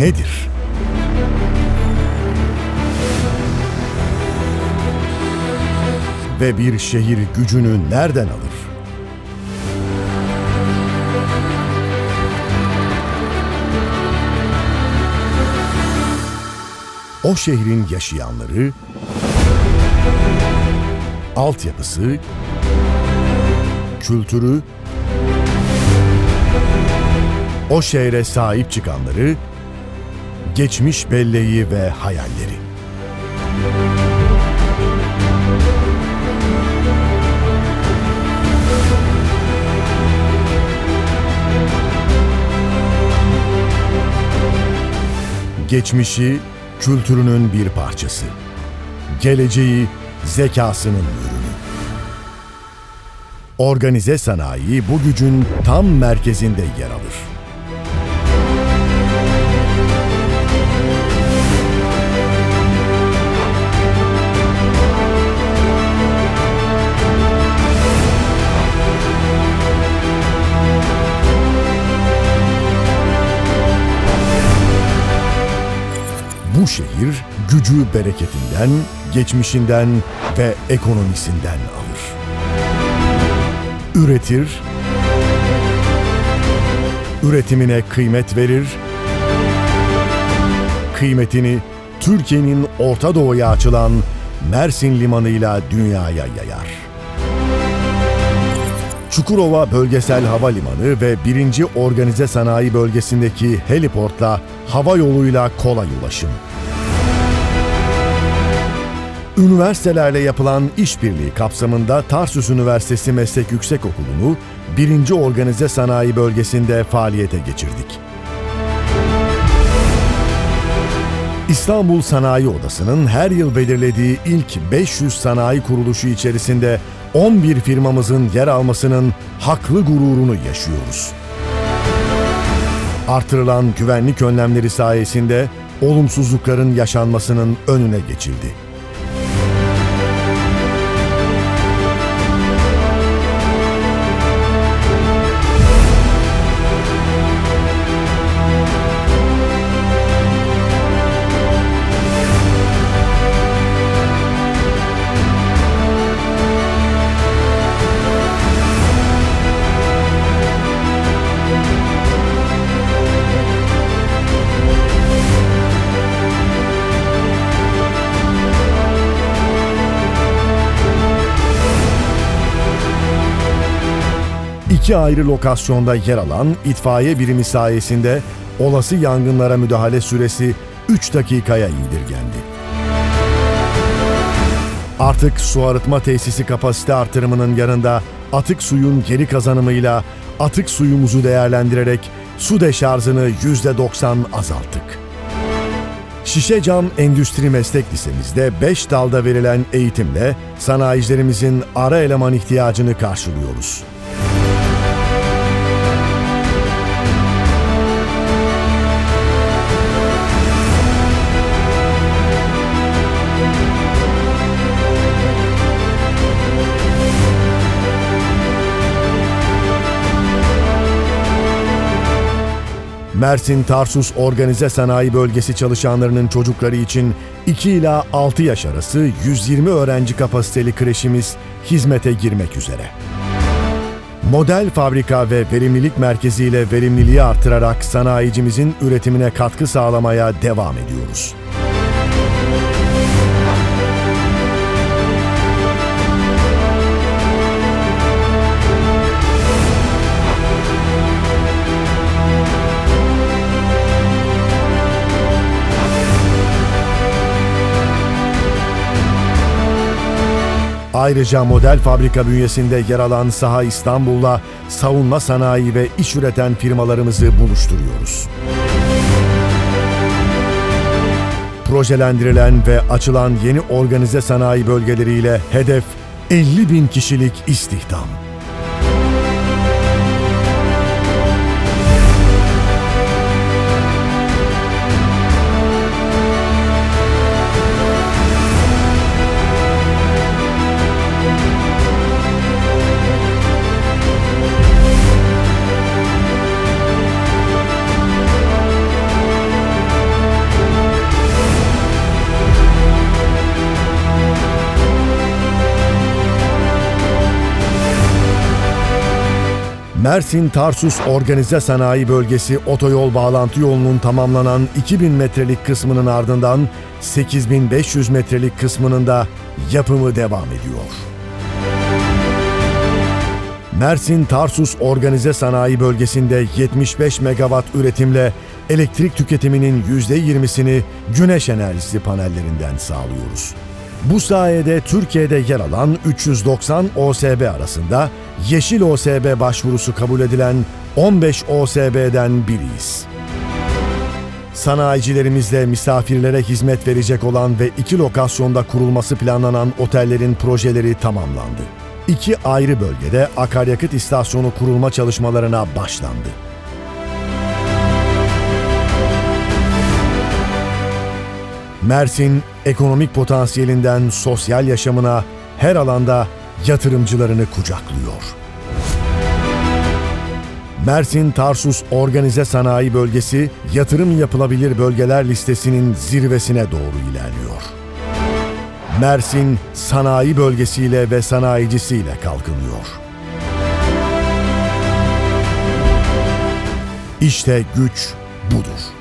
nedir? Ve bir şehir gücünü nereden alır? O şehrin yaşayanları, altyapısı, kültürü, o şehre sahip çıkanları, geçmiş belleği ve hayalleri. Geçmişi kültürünün bir parçası. Geleceği zekasının ürünü. Organize sanayi bu gücün tam merkezinde yer alır. Bu şehir gücü bereketinden, geçmişinden ve ekonomisinden alır. Üretir, üretimine kıymet verir, kıymetini Türkiye'nin Orta Doğu'ya açılan Mersin Limanı'yla dünyaya yayar. Çukurova Bölgesel Havalimanı ve 1. Organize Sanayi Bölgesi'ndeki heliportla hava yoluyla kolay ulaşım. Üniversitelerle yapılan işbirliği kapsamında Tarsus Üniversitesi Meslek Yüksekokulu'nu 1. Organize Sanayi Bölgesi'nde faaliyete geçirdik. İstanbul Sanayi Odası'nın her yıl belirlediği ilk 500 sanayi kuruluşu içerisinde 11 firmamızın yer almasının haklı gururunu yaşıyoruz. Artırılan güvenlik önlemleri sayesinde olumsuzlukların yaşanmasının önüne geçildi. İki ayrı lokasyonda yer alan itfaiye birimi sayesinde olası yangınlara müdahale süresi 3 dakikaya indirgendi. Artık su arıtma tesisi kapasite artırımının yanında atık suyun geri kazanımıyla atık suyumuzu değerlendirerek su deşarjını %90 azalttık. Şişecam Endüstri Meslek Lisemizde 5 dalda verilen eğitimle sanayicilerimizin ara eleman ihtiyacını karşılıyoruz. Mersin Tarsus Organize Sanayi Bölgesi çalışanlarının çocukları için 2 ila 6 yaş arası 120 öğrenci kapasiteli kreşimiz hizmete girmek üzere. Model fabrika ve verimlilik merkeziyle verimliliği artırarak sanayicimizin üretimine katkı sağlamaya devam ediyoruz. Ayrıca model fabrika bünyesinde yer alan saha İstanbul'la savunma sanayi ve iş üreten firmalarımızı buluşturuyoruz. Projelendirilen ve açılan yeni organize sanayi bölgeleriyle hedef 50 bin kişilik istihdam. Mersin Tarsus Organize Sanayi Bölgesi otoyol bağlantı yolunun tamamlanan 2000 metrelik kısmının ardından 8500 metrelik kısmının da yapımı devam ediyor. Mersin Tarsus Organize Sanayi Bölgesi'nde 75 megawatt üretimle elektrik tüketiminin %20'sini güneş enerjisi panellerinden sağlıyoruz. Bu sayede Türkiye'de yer alan 390 OSB arasında Yeşil OSB başvurusu kabul edilen 15 OSB'den biriyiz. Sanayicilerimizle misafirlere hizmet verecek olan ve iki lokasyonda kurulması planlanan otellerin projeleri tamamlandı. İki ayrı bölgede akaryakıt istasyonu kurulma çalışmalarına başlandı. Mersin, ekonomik potansiyelinden sosyal yaşamına her alanda yatırımcılarını kucaklıyor. Mersin Tarsus Organize Sanayi Bölgesi yatırım yapılabilir bölgeler listesinin zirvesine doğru ilerliyor. Mersin sanayi bölgesiyle ve sanayicisiyle kalkınıyor. İşte güç budur.